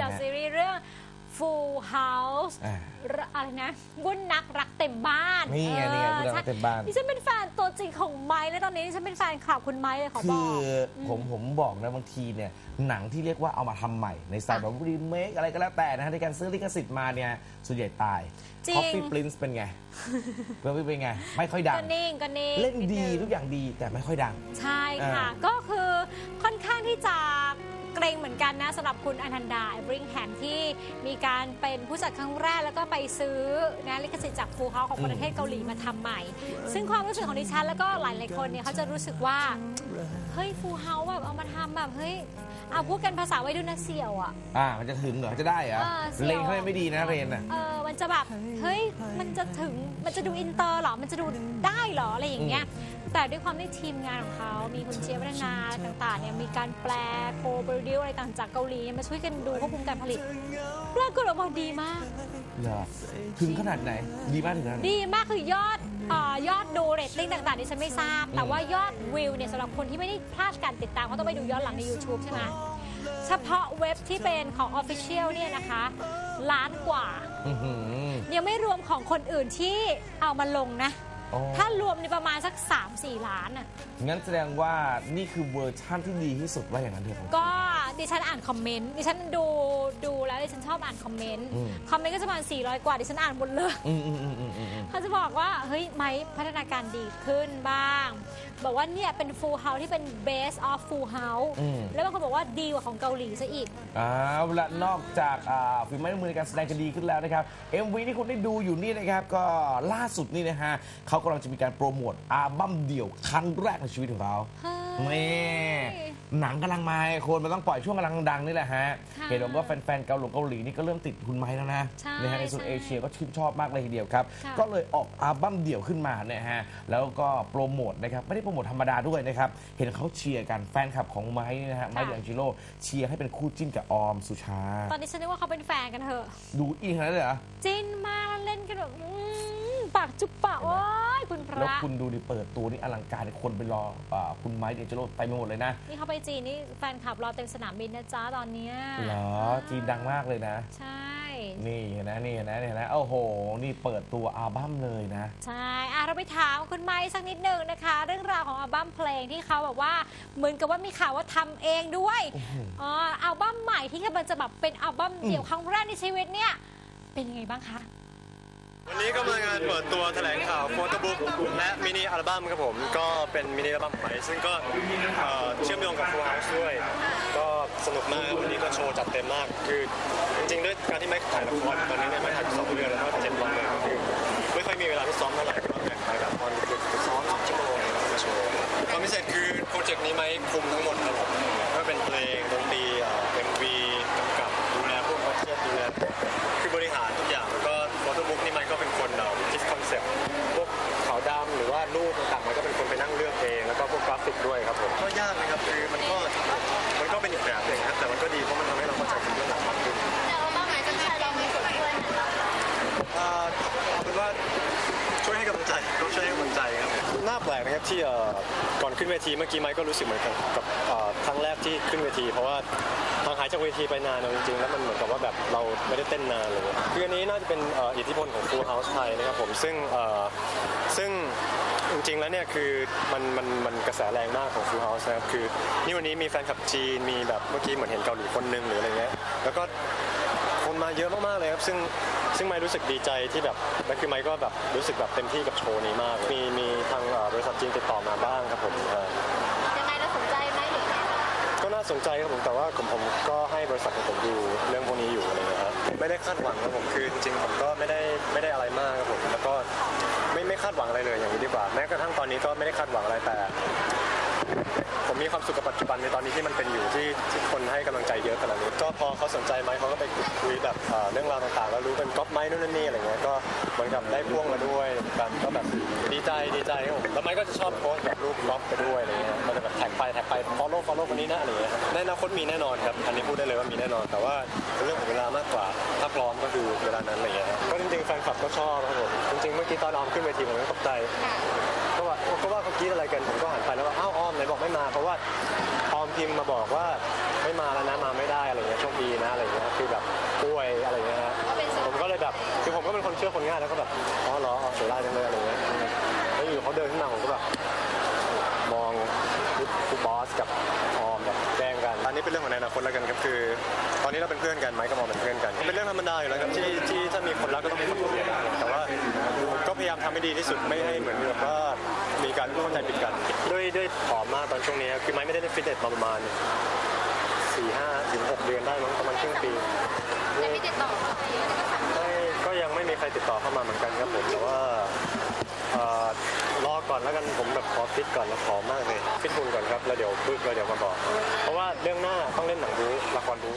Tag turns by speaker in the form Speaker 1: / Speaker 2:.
Speaker 1: จาก
Speaker 2: นะฮะ
Speaker 1: ซีรีส์เรื่อง Full House
Speaker 2: อ่า
Speaker 1: อะไรนะวุ่นนักรักเต็มบ้าน
Speaker 2: นี่ไงนี่ไงวุ่นนักรักเต็มบ้าน
Speaker 1: ใช่ดิฉันเป็นแฟนตัวจริงของไม้และตอนนี้ดิฉันเป็นแฟนคลับคุณไม้เลยขอ
Speaker 2: คื
Speaker 1: บอ
Speaker 2: อกผมผมบอกนะบางทีเนี่ยหนังที่เรียกว่าเอามาทำใหม่ ในสไตล์แบบรีเมคอะไรก็แล้วแต่นะฮะในการซื้อลิขสิทธิ์มาเนี่ยส่วนใหญ่ตาย
Speaker 1: จริง
Speaker 2: Coffee Prince เป็นไงเรื่องเป็นไง ไม่ค่อยดัง
Speaker 1: ก็นิ่งก็นิ่ง
Speaker 2: เล่นดี
Speaker 1: ดง
Speaker 2: ทุกอย่างดีแต่ไม่ค่อยดัง
Speaker 1: ใช่ค่ะ
Speaker 2: อ่า
Speaker 1: ก็คือค่อนข้างที่จะเกรงเหมือนกันนะสำหรับคุณอนันดาบริงแฮมที่มีการเป็นผู้จัดครั้งแรกแล้วก็ไปซื้อนะลิขสิทธิ์จากฟูเฮาของประเทศเกาหลีมาทำใหม่ ซึ่งความรู้สึกของดิฉันแล้วก็หลายๆคนเนี่ยเขาจะรู้สึกว่า เฮ้ยฟูเฮาแบบเอามาทำแบบเฮ้ยเอาพูดกันภาษาวัยรุ่นนะเสี่ยวอะ
Speaker 2: อ่ามันจะถึงเหรอจะได้เหรอ
Speaker 1: เออสี่ยว
Speaker 2: เลนเขาไม่ดีนะเรนอะ
Speaker 1: เออมันจะแบบ เฮ้ย มันจะถึง มันจะดูอินเตอร์เหรอ มันจะดูได้เหรอ อะไรอย่างเงี้ย แต่ด้วยความที่ทีมงานของเขามีคุณเชียร์วัฒนาต่างๆเนี่ยมีการแปลโคโปรดิวอะไรต่างจากเกาหลีมาช่วยกันดูควบคุมการผลิตปรากฏออกมาดีมาก
Speaker 2: เหรอถึงขนาดไหน ดีมากถึงขนาดไหน
Speaker 1: ดีมากคือยอดเออยอดดูเรตติ้งต่างๆดิฉันไม่ทราบ แต่ว่ายอดวิวเนี่ยสำหรับคนที่ไม่ได้พลาดการติดตามเขาต้องไปดูย้อนหลังใน YouTube ใช่ไหมเฉพาะเว็บที่เป็นของ Official เนี่ยนะคะ ล้านกว่า
Speaker 2: อื้อหือ
Speaker 1: ยังไม่รวมของคนอื่นที่เอามาลงนะ
Speaker 2: อ๋อ
Speaker 1: ถ้ารวมในประมาณสัก 3-4 ล้านอะ
Speaker 2: งั้นแสดงว่านี่คือเวอร์ชั่นที่ดีที่สุดว่าอย่างนั้นเถอะ
Speaker 1: ก็ ดิฉันอ่านคอมเมนต์ดิฉันดูดูแล้วดิฉันชอบอ่านคอมเมนต์
Speaker 2: อืม
Speaker 1: คอมเมนต์ก็จะประมาณ400 กว่าดิฉันอ่านหมดเลย
Speaker 2: อืมอืมอืมอืมอืมอืม
Speaker 1: เขาจะบอกว่าเฮ้ยไม้พัฒนาการดีขึ้นบ้าง บอกว่าเนี่ยเป็น full house ที่เป็น base of full house
Speaker 2: อืม
Speaker 1: แล้วบางคนบอกว่าดีกว่าของเกาหลีซะอีก
Speaker 2: เอาละนอกจากอ่าฝีไม้ลายมือในการแสดงคดีขึ้นแล้วนะครับ MV ที่คุณได้ดูอยู่นี่นะครับ ก็ล่าสุดนี่นะฮะเขากำลังจะมีการโปรโมทอัลบั้มเดี่ยวครั้งแรกในชีวิตของเขา
Speaker 1: เฮ้ย
Speaker 2: นี่หนังกำลังมาไอ้คนมันต้องปล่อยช่วงกำลังดังนี่แหละฮะ
Speaker 1: ค่ะ
Speaker 2: เห็นบอกว่าแฟนๆเกาหลงเกาหลีนี่ก็เริ่มติดคุณไม้แล้วนะ
Speaker 1: ใช่
Speaker 2: นะฮะในโซน
Speaker 1: ใช่
Speaker 2: เอเชียก็ชื่นชอบมากเลยทีเดียวครับ
Speaker 1: ค่ะ
Speaker 2: ก็เลยออกอัลบั้มเดี่ยวขึ้นมาเนี่ยฮะแล้วก็โปรโมทนะครับไม่ได้โปรโมทธรรมดาด้วยนะครับเห็นเขาเชียร์กันแฟนคลับของไม้นี่นะฮะไม้เดอังจิโร่เชียร์ให้เป็นคู่จิ้นกับออมสุชา
Speaker 1: ตอนนี้ฉันนึกว่าเขาเป็นแฟนกันเถอะ
Speaker 2: ดูอินขนาดนั้นเลยเหรอ
Speaker 1: จินมากแล้วเล่นกันแบบอืมปากจุบปากโอ้ย คุณพ
Speaker 2: แล้ว
Speaker 1: ระ
Speaker 2: คุณดูดิเปิดตัวนี่อลังการคนไปรออ่าคุณไม้เดอังจิโร่ไปหมดเลยนะ
Speaker 1: นี่เขาไปจีนนี่แฟนคลับรอเต็มสนามบินนะจ๊ะตอนเนี้ย
Speaker 2: เหรอจีนดังมากเลยนะ
Speaker 1: ใช่
Speaker 2: นี่เห็นะนี่เห็นะนี่เห็นะโอ้โห นี่เปิดตัวอัลบั้มเลยนะ
Speaker 1: ใช่อะเราไปถามคุณไม้สักนิดหนึ่งนะคะ เรื่องราวของอัลบั้มเพลงที่เขาแบบว่าเหมือนกับว่ามีข่าวว่าทำเองด้วยอ๋ออัลบั้มใหม่ที่กำลังจะแบบเป็นอัลบั้มเดี่ยวครั้งแรกในชีวิตเนี่ยเป็นยังไงบ้างคะ
Speaker 3: วันนี้ก็มางานเปิดตัวแถลงข่าวโฟโต้บุ๊กและมินิอัลบั้มครับผม ก็เป็นมินิอัลบั้มใหม่ซึ่งก็เอ่อเชื่อมโยงกับ Full House ด้วย ก็สนุกมากวันนี้ก็โชว์จัดเต็มมาก คือจริงๆด้วยการที่ไม่ถ่ายละครตอนนี้เนี่ยไม่ถ่ายสองเดือนแล้วก็เจ็ดวันเลยก็คือไม่ค่อยมีเวลาที่ซ้อมเท่าไหร่ก็แบบถ่ายละครดึกๆซ้อมสองชั่วโมงแล้วก็มาโชว์ความพิเศษคือโปรเจกต์นี้ไม่คุมทั้งหมดครับ ครับผมก็ยากนะครับคือมันก็มันก็เป็นอีกแบบหนึ่งครับแต่มันก็ดีเพราะมันทำให้เราเข้าใจถึงเรื่องหลังมากขึ้น
Speaker 4: แต่ว่าเป้าหมายจะใช้เรามีส่วนช่วยไหมคะ
Speaker 3: อ่าเอาเป็นว่าช่วยให้กำลังใจก็ช่วยให้กำลังใจครับน่าแปลกนะครับที่เอ่อก่อนขึ้นเวทีเมื่อกี้ไมค์ก็รู้สึกเหมือนกันกับเอ่อครั้งแรกที่ขึ้นเวที เพราะว่า ทางหายจากเวทีไปนานเอาจริงๆแล้วมันเหมือนกับว่าแบบเราไม่ได้เต้นนานเลยคืออันนี้น่าจะเป็นเอ่ออิทธิพลของ Full House ไทยนะครับผมซึ่งเอ่อซึ่งจริงๆแล้วเนี่ยคือมันมันมันกระแสแรงมากของ Full House นะครับคือนี่วันนี้มีแฟนคลับจีนมีแบบเมื่อกี้เหมือนเห็นเกาหลีคนหนึงหรืออะไรเงี้ยแล้วก็คนมาเยอะมากๆเลยครับซึ่งซึ่งไม่รู้สึกดีใจที่แบบและคือไม่ก็แบบรู้สึกแบบเต็มที่กับโชว์นี้มาก มีมีทางเอ่อบริษัทจีนติดต่อมาบ้างครับผมเอ่อ
Speaker 4: สนใจค
Speaker 3: รับผมแต่ว่าผมผมก็ให้บริษัทของผมดูเรื่องพวกนี้อยู่อะไรเงี้ยครับไม่ได้คาดหวังครับผมคือจริงๆผมก็ไม่ได้ไม่ได้อะไรมากครับผมแล้วก็ไม่ไม่คาดหวังอะไรเลยอย่างนี้ดีกว่าแม้กระทั่งตอนนี้ก็ไม่ได้คาดหวังอะไรแต่ ผมมีความสุขกับปัจจุบันในตอนนี้ที่มันเป็นอยู่ที่ที่คนให้กำลังใจเยอะขนาดนี้ก็พอเขาสนใจไหมเขาก็ไปคุยแบบเอ่อเรื่องราวต่างๆ แล้วรู้เป็นก๊อปไหมนู่นนั่นนี่อะไรเงี้ยก็เหมือนกับได้พ่วงมาด้วยกันก็แบบดีใจดีใจครับผมแล้วไมค์ก็จะชอบโพสต์แบบรูปก๊อปไปด้วยอะไรเงี้ยก็จะแบบแท็กไปแท็กไป follow follow คนนี้นะอะไรเงี้ยครับในอนาคตมีแน่นอนครับอันนี้พูดได้เลยว่ามีแน่นอน แต่ว่าเป็นเรื่องของเวลามากกว่า ถ้าพร้อมก็คือเวลานั้นอะไรเงี้ยครับก็จริงๆแฟนคลับก็ชอบครับผมจริงๆเมื่อกี้ตอนออมขึ้นเวทีผมก็ตกใจ อะเขาว่าเขาคิดอะไรกันผมก็หันไปแล้วว่าอ้าวอ้อมไหนบอกไม่มาเพราะว่าออมพิมพ์มาบอกว่าไม่มาแล้วนะมาไม่ได้อะไรเงี้ยโชคดีนะอะไรเงี้ยคือแบบป่วยอะไรเงี้ยฮะผมก็เลยแบบคือผมก็เป็นคนเชื่อคนง่ายแล้วก็แบบอ๋อเหรอเสียดายจังเลยอะไรเงี้ยแล้วอยู่เขาเดินขึ้นมาผมก็แบบมองคูบอสกับออมแบบแดงกันอันนี้เป็นเรื่องของอนาคตแล้วกันครับคือ ตอนนี้เราเป็นเพื่อนกันไหมกับออมเป็นเพื่อนกันเป็นเรื่องธรรมดาอยู่แล้วครับที่ที่ถ้ามีคนรักก็ต้องมีคนเกลียแต่ว่าก็พยายามทำให้ดีที่สุดไม่ให้เหมือนแบบว่า การเข้าใจผิดกันด้วยด้วยผอมมากตอนช่วงนี้ครับคือไม้ไม่ได้เล่นฟิตเนสมาประมาณสี่ห้าถึงหกเดือนได้มั้งประมาณครึ่งปี
Speaker 4: แต่ไม่ติดต่อเขาไปไม่ได้ถาม
Speaker 3: ไม่ก็ยังไม่มีใครติดต่อเข้ามาเหมือนกันครับผมแต่ว่าเอ่อรอก่อนแล้วกันผมแบบขอฟิตก่อนแล้วขอมากเลยฟิตหุ่นก่อนครับแล้วเดี๋ยวบึกแล้วเดี๋ยวมาบอก เพราะว่าเรื่องหน้าต้องเล่นหนังบู๊ละครบู๊